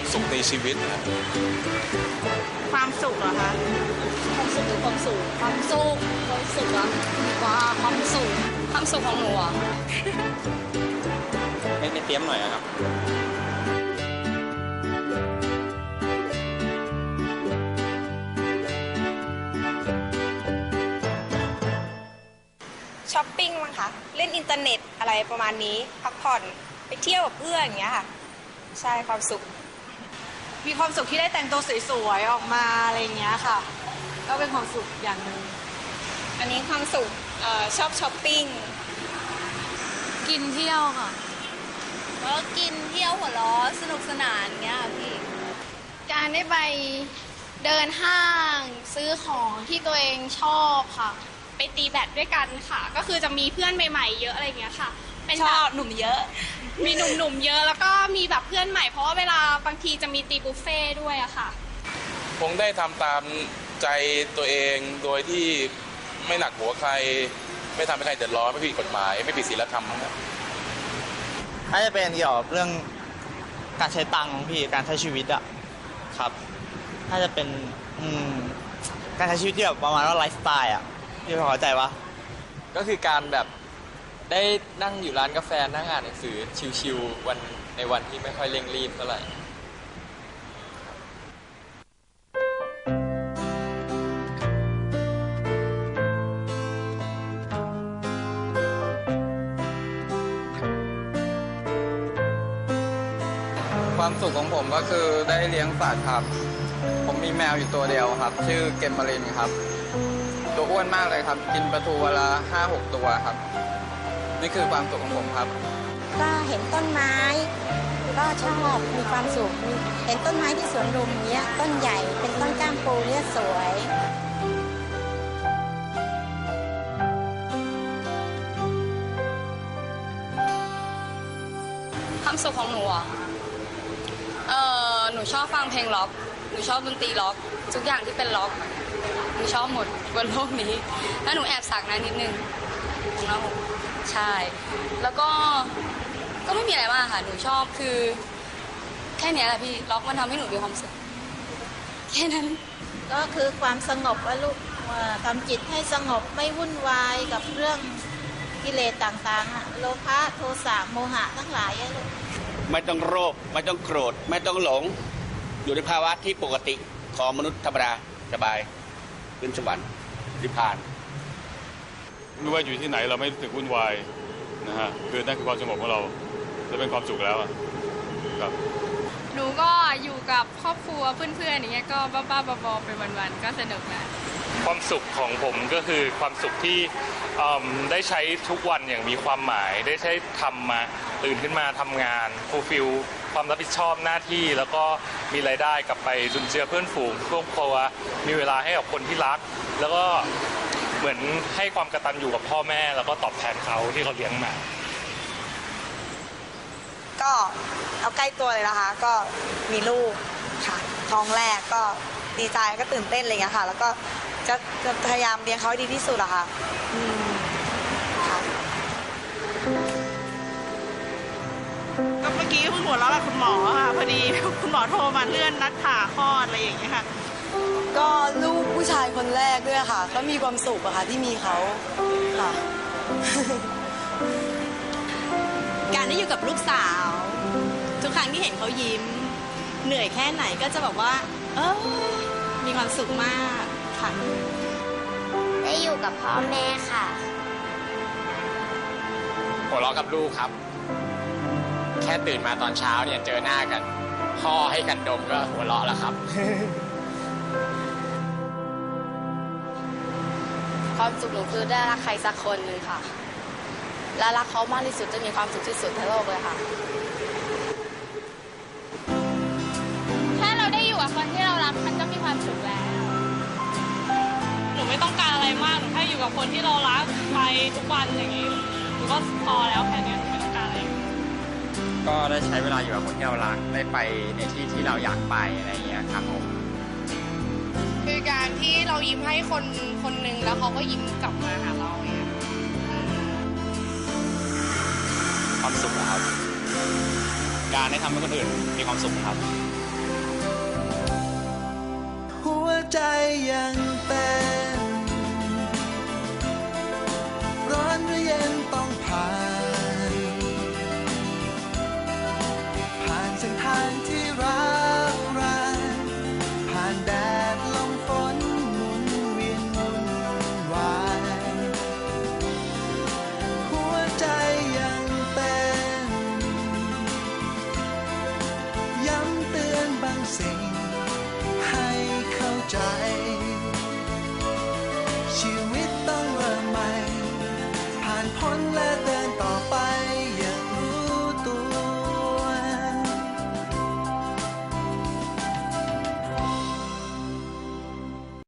ความสุขในชีวิตนะความสุขเหรอคะ ความสุขหรือความสุขความสุขความสุขอะว้าความสุขความสุขของหนูอะไม่ไม่เตรียมหน่อยอะครับช้อปปิ้งมั้งคะ เล่นอินเทอร์เน็ตอะไรประมาณนี้ พักผ่อน ไปเที่ยวกับเพื่อนอย่างเงี้ยค่ะ ใช่ความสุข มีความสุขที่ได้แต่งตัวสวยๆออกมาอะไรอย่างเงี้ยค่ะ ก็เป็นความสุขอย่างหนึ่งอันนี้ความสุขเอ่อชอบช้อปปิ้งกินเที่ยวค่ะ แล้วก็กินเที่ยวหัวล้อสนุกสนานเงี้ยค่ะพี่ การได้ไปเดินห้างซื้อของที่ตัวเองชอบค่ะ ไปตีแบดด้วยกันค่ะ ก็คือจะมีเพื่อนใหม่ ๆ เยอะอะไรอย่างเงี้ยค่ะ เป็นชแบอบบหนุ่มเยอะ มีหนุ่มๆเยอะแล้วก็มีแบบเพื่อนใหม่เพราะว่าเวลาบางทีจะมีตีบุฟเฟ่ต์ด้วยอะค่ะ คงได้ทำตามใจตัวเองโดยที่ไม่หนักหัวใคร ไม่ทำให้ใครเดือดร้อนไม่ผิดกฎหมาย ไม่ผิดศีลธรรมครับน่าจะเป็นเกี่ยวกับเรื่องการใช้ตังค์ของพี่การใช้ชีวิตอะครับน่าจะเป็นอืมการใช้ชีวิตที่แบบประมาณว่าไลฟ์สไตล์อะพี่พอเข้าใจปะก็คือการแบบ ได้นั่งอยู่ร้านกาแฟนั่งอ่านหนังสือชิวๆวันในวันที่ไม่ค่อยเร่งรีบเท่าไหร่ความสุขของผมก็คือได้เลี้ยงสัตว์ครับ ผมมีแมวอยู่ตัวเดียวครับ ชื่อเกมมารินครับ ตัวอ้วนมากเลยครับ กินปลาทูวันละห้าหกตัวครับ นี่คือความสุขของผมครับ ก็เห็นต้นไม้ ก็ชอบมีความสุขมีเห็นต้นไม้ที่สวนลุมเนี้ยต้นใหญ่เป็นต้นก้ามปูเนี่ยสวยความสุขของหนูอะเออหนูชอบฟังเพลงล็อก หนูชอบดนตรีล็อก ทุกอย่างที่เป็นล็อก หนูชอบหมดบนโลกนี้ แล้วหนูแอบสักนะนิดนึง ของเราใช่ แล้วก็ก็ไม่มีอะไรมากค่ะ หนูชอบคือ แค่เนี้ยแหละพี่ล็อกมันทำให้หนูมีความสุขแค่นั้น ก็คือความสงบว่าลูกเอ่อทำจิตให้สงบไม่วุ่นวายกับเรื่องกิเลสต่างๆอะโลภะโทสะโมหะทั้งหลายอะลูก ไม่ต้องโรค ไม่ต้องโกรธ ไม่ต้องหลง อยู่ในภาวะที่ปกติของมนุษย์ธรรมดาสบายขึ้นสวรรค์นิพพาน ไม่ว่าอยู่ที่ไหนเราไม่รู้สึกวุ่นวายนะฮะคือนั่นคือความสงบของเราจะเป็นความสุขแล้วอะครับหนูก็อยู่กับครอบครัวเพื่อนๆอย่างเงี้ยก็บ้าๆบอๆไปวันๆก็สนุกนะความสุขของผมก็คือความสุขที่เอิ่มได้ใช้ทุกวันอย่างมีความหมาย ได้ใช้ทำมาตื่นขึ้นมาทำงานฟูลฟิลความรับผิดชอบหน้าที่แล้วก็มีรายได้กลับไปจุนเจือเพื่อนฝูงครอบครัวมีเวลาให้กับคนที่รัก แล้วก็ เหมือนให้ความกตัญญูกับพ่อแม่ แล้วก็ตอบแทนเขาที่เขาเลี้ยงมา ก็เอาใกล้ตัวเลยนะคะ ก็มีลูกค่ะท้องแรกก็ดีใจก็ตื่นเต้นอะไรอย่างเงี้ยค่ะ แล้วก็จะจะพยายามเลี้ยงเขาให้ดีที่สุดอะค่ะอืมค่ะก็เมื่อกี้เพิ่งหัวเราะกับคุณหมอค่ะพอดีคุณหมอโทรมาเลื่อนนัดผ่าคลอดอะไรอย่างเงี้ยค่ะ ก็ลูกผู้ชายคนแรกด้วยค่ะ ก็มีความสุขอะค่ะที่มีเขาค่ะ การได้อยู่กับลูกสาว ทุกครั้งที่เห็นเขายิ้ม เหนื่อยแค่ไหนก็จะแบบว่า เออมีความสุขมากค่ะได้อยู่กับพ่อแม่ค่ะ หัวเราะกับลูกครับ แค่ตื่นมาตอนเช้าเนี่ยเจอหน้ากัน พ่อให้กันดมก็หัวเราะแล้วครับ ความสุขหนูคือได้รักใครสักคนหนึ่งค่ะ และรักเขามากที่สุดจะมีความสุขที่สุดในโลกเลยค่ะถ้าเราได้อยู่กับคนที่เรารักมันก็มีความสุขแล้ว หนูไม่ต้องการอะไรมาก หนูแค่อยู่กับคนที่เรารักไปทุกวันอย่างนี้ หนูก็พอแล้วแค่เนี้ยหนูไม่ต้องการอะไร ก็ได้ใช้เวลาอยู่กับคนที่เรารัก ได้ไปในที่ที่เราอยากไปอะไรอย่างเงี้ยครับผมคือการ ที่เรายิ้มให้คนคนหนึ่งแล้วเขาก็ยิ้มกลับมาหาเราเงี้ยความสุขนะครับ การได้ทำให้คนอื่นมีความสุขครับ หัวใจยัง